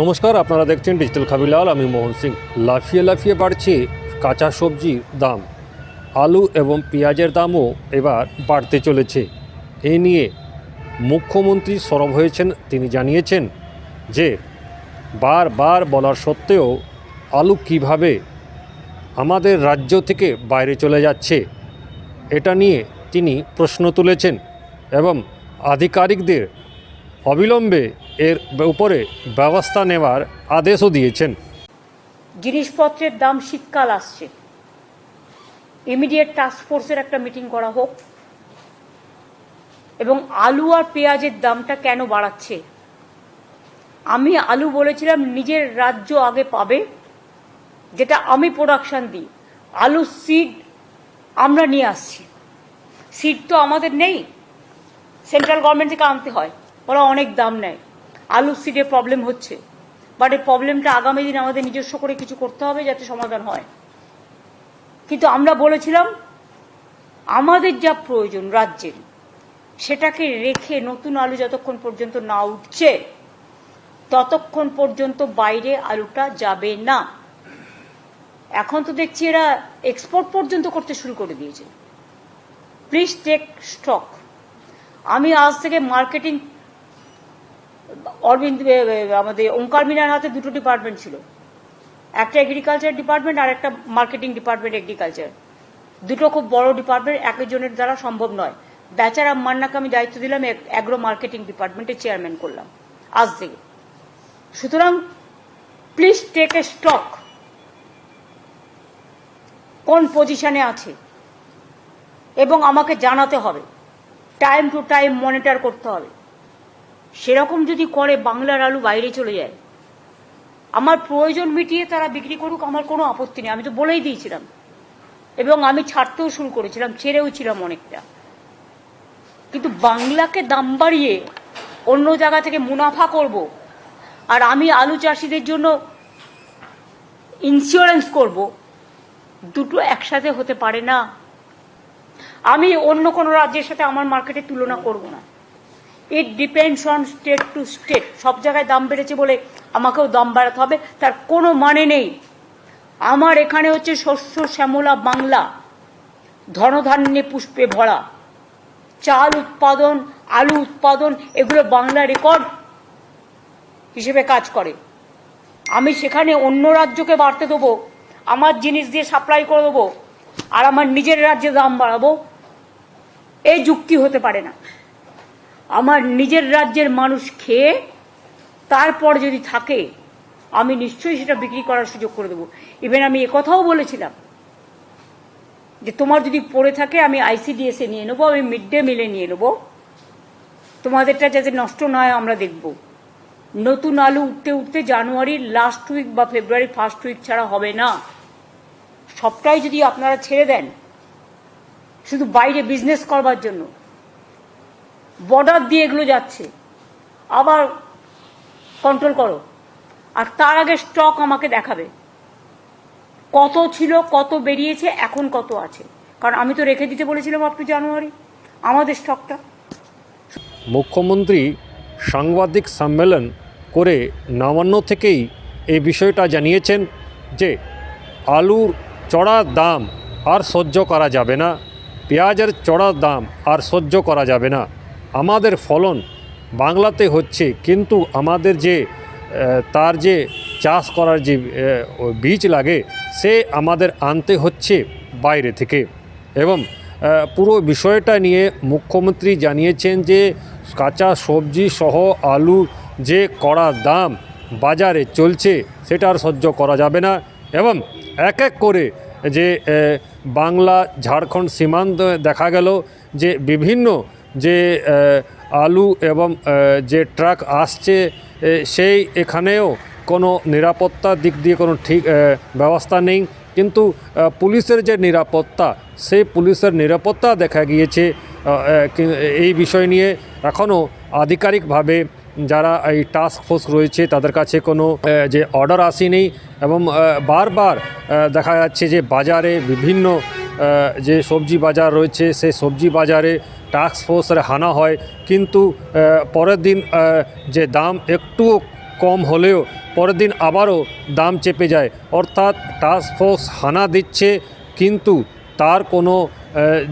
নমস্কার, আপনারা দেখছেন ডিজিটাল খাবিলাল, আমি মোহন সিং। লাফিয়ে লাফিয়ে বাড়ছে কাঁচা সবজির দাম। আলু এবং পেঁয়াজের দামও এবার বাড়তে চলেছে। এ নিয়ে মুখ্যমন্ত্রী সরব হয়েছেন, তিনি জানিয়েছেন যে, বারবার বলার সত্ত্বেও আলু কীভাবে আমাদের রাজ্য থেকে বাইরে চলে যাচ্ছে, এটা নিয়ে তিনি প্রশ্ন তুলেছেন এবং আধিকারিকদের অবিলম্বে এর উপরে ব্যবস্থা নেওয়ার আদেশও দিয়েছেন। জিনিসপত্রের দাম শীতকাল আসছে। ইমিডিয়েট ফোর্সের একটা মিটিং করা হোক এবং আলু আর পেঁয়াজের দামটা কেন বাড়াচ্ছে? আমি আলু বলেছিলাম, নিজের রাজ্য আগে পাবে, যেটা আমি প্রোডাকশন দিই। আলু সিড আমরা নিয়ে আসছি। সিড তো আমাদের নেই। সেন্ট্রাল গভর্নমেন্ট থেকে আনতে হয়। ওরা অনেক দাম নেয়। আলু সিডের প্রবলেম হচ্ছে। বাট এই প্রবলেমটা আগামী দিন আমাদের নিজস্ব করে কিছু করতে হবে যাতে সমাধান হয়। কিন্তু আমরা বলেছিলাম, আমাদের যা প্রয়োজন রাজ্যের, সেটাকে রেখে নতুন আলু যতক্ষণ পর্যন্ত না উঠছে, ততক্ষণ পর্যন্ত বাইরে আলুটা যাবে না। এখন তো দেখছি এরা এক্সপোর্ট পর্যন্ত করতে শুরু করে দিয়েছে। প্লিজ টেক স্টক আমি আজ থেকে মার্কেটিং অরবিন্দ আমাদের ওঙ্কার মিনার হাতে দুটো ডিপার্টমেন্ট ছিল। একটা এগ্রিকালচার ডিপার্টমেন্ট আর একটা মার্কেটিং ডিপার্টমেন্ট এগ্রিকালচার দুটো খুব বড় ডিপার্টমেন্ট একজনের দ্বারা সম্ভব নয়। বেচারা মান্নাকে আমি দায়িত্ব দিলাম অ্যাগ্রো মার্কেটিং ডিপার্টমেন্টের চেয়ারম্যান করলাম, আজ থেকে। সুতরাং প্লিজ টেক এ স্টক কোন পজিশনে আছে? এবং আমাকে জানাতে হবে। টাইম টু টাইম মনিটর করতে হবে। সেরকম যদি করে বাংলার আলু বাইরে চলে যায়, আমার প্রয়োজন মিটিয়ে তারা বিক্রি করুক, আমার কোনো আপত্তি নেই। আমি তো বলেই দিয়েছিলাম। এবং আমি ছাড়তেও শুরু করেছিলাম, ছেড়েও ছিলাম অনেকটা। কিন্তু বাংলাকে দাম বাড়িয়ে অন্য জায়গা থেকে মুনাফা করব আর আমি আলু চাষিদের জন্য ইন্স্যুরেন্স করব, দুটো একসাথে হতে পারে না। আমি অন্য কোনো রাজ্যের সাথে আমার মার্কেটে তুলনা করব না। It depends on state to state সব জায়গায় দাম বেড়েছে বলে আমাকেও দাম বাড়াতে হবে, তার কোনো মানে নেই। আমার এখানে হচ্ছে শস্য, শ্যামলা, বাংলা, ধনধান্যে পুষ্পে ভরা। চাল উৎপাদন, আলু উৎপাদন, এগুলো বাংলা রেকর্ড হিসেবে কাজ করে। আমি সেখানে অন্য রাজ্যকে বাড়তে দেবো, আমার জিনিস দিয়ে সাপ্লাই করে দেবো, আর আমার নিজের রাজ্যে দাম বাড়াবো, এই যুক্তি হতে পারে না। আমার নিজের রাজ্যের মানুষ খেয়ে তারপর যদি থাকে, আমি নিশ্চয়ই সেটা বিক্রি করার সুযোগ করে দেবো। ইভেন আমি একথাও বলেছিলাম যে তোমার যদি পড়ে থাকে, আমি আইসিডিএসে নিয়ে নেব, আমি মিড ডে মিলে নিয়ে নেব। তোমাদেরটা যাতে নষ্ট না হয়, আমরা দেখব। নতুন আলু উঠতে উঠতে জানুয়ারির লাস্ট উইক বা ফেব্রুয়ারি ফার্স্ট উইক ছাড়া হবে না। সবটাই যদি আপনারা ছেড়ে দেন, শুধু বাইরে বিজনেস করবার জন্য। বর্ডার দিয়ে এগুলো যাচ্ছে। আবার কন্ট্রোল করো। আর তার আগে স্টক আমাকে দেখাবে। কত ছিল, কত বেরিয়েছে, এখন কত আছে। কারণ আমি তো রেখে দিতে বলেছিলাম আপ টু জানুয়ারি আমাদের স্টকটা মুখ্যমন্ত্রী সাংবাদিক সম্মেলন করে নবান্ন থেকেই এই বিষয়টা জানিয়েছেন যে আলুর চড়া দাম আর সহ্য করা যাবে না, পেঁয়াজের চড়া দাম আর সহ্য করা যাবে না। আমাদের ফলন বাংলাতে হচ্ছে, কিন্তু আমাদের যে তার যে চাষ করার যে বীজ লাগে, সে আমাদের আনতে হচ্ছে বাইরে থেকে। এবং পুরো বিষয়টা নিয়ে মুখ্যমন্ত্রী জানিয়েছেন যে, কাঁচা সবজি সহ আলু যে কড়া দাম বাজারে চলছে, সেটা আর সহ্য করা যাবে না। এবং এক এক করে যে বাংলা, ঝাড়খণ্ড সীমান্ত দেখা গেল যে, বিভিন্ন যে আলু এবং যে ট্রাক আসছে সেই এখানেও কোনো নিরাপত্তার দিক দিয়ে কোনো ঠিক ব্যবস্থা নেই। কিন্তু পুলিশের যে নিরাপত্তা, সেই পুলিশের নিরাপত্তা দেখা গিয়েছে। এই বিষয় নিয়ে এখনও আধিকারিকভাবে যারা এই টাস্ক ফোর্স রয়েছে, তাদের কাছে কোনো যে অর্ডার আসেনি এবং বারবার দেখা যাচ্ছে যে বাজারে বিভিন্ন যে সবজি বাজার রয়েছে, সেই সবজি বাজারে টাস্ক ফোর্সের হানা হয়। কিন্তু পরের দিন যে দাম একটুও কম হলেও পরের দিন আবারও দাম চেপে যায়। অর্থাৎ টাস্ক ফোর্স হানা দিচ্ছে, কিন্তু তার কোনো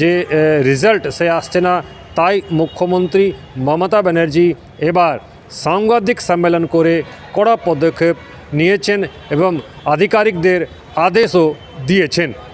যে রেজাল্ট সে আসছে না। তাই মুখ্যমন্ত্রী মমতা ব্যানার্জি এবার সাংবাদিক সম্মেলন করে কড়া পদক্ষেপ নিয়েছেন এবং আধিকারিকদের আদেশও দিয়েছেন।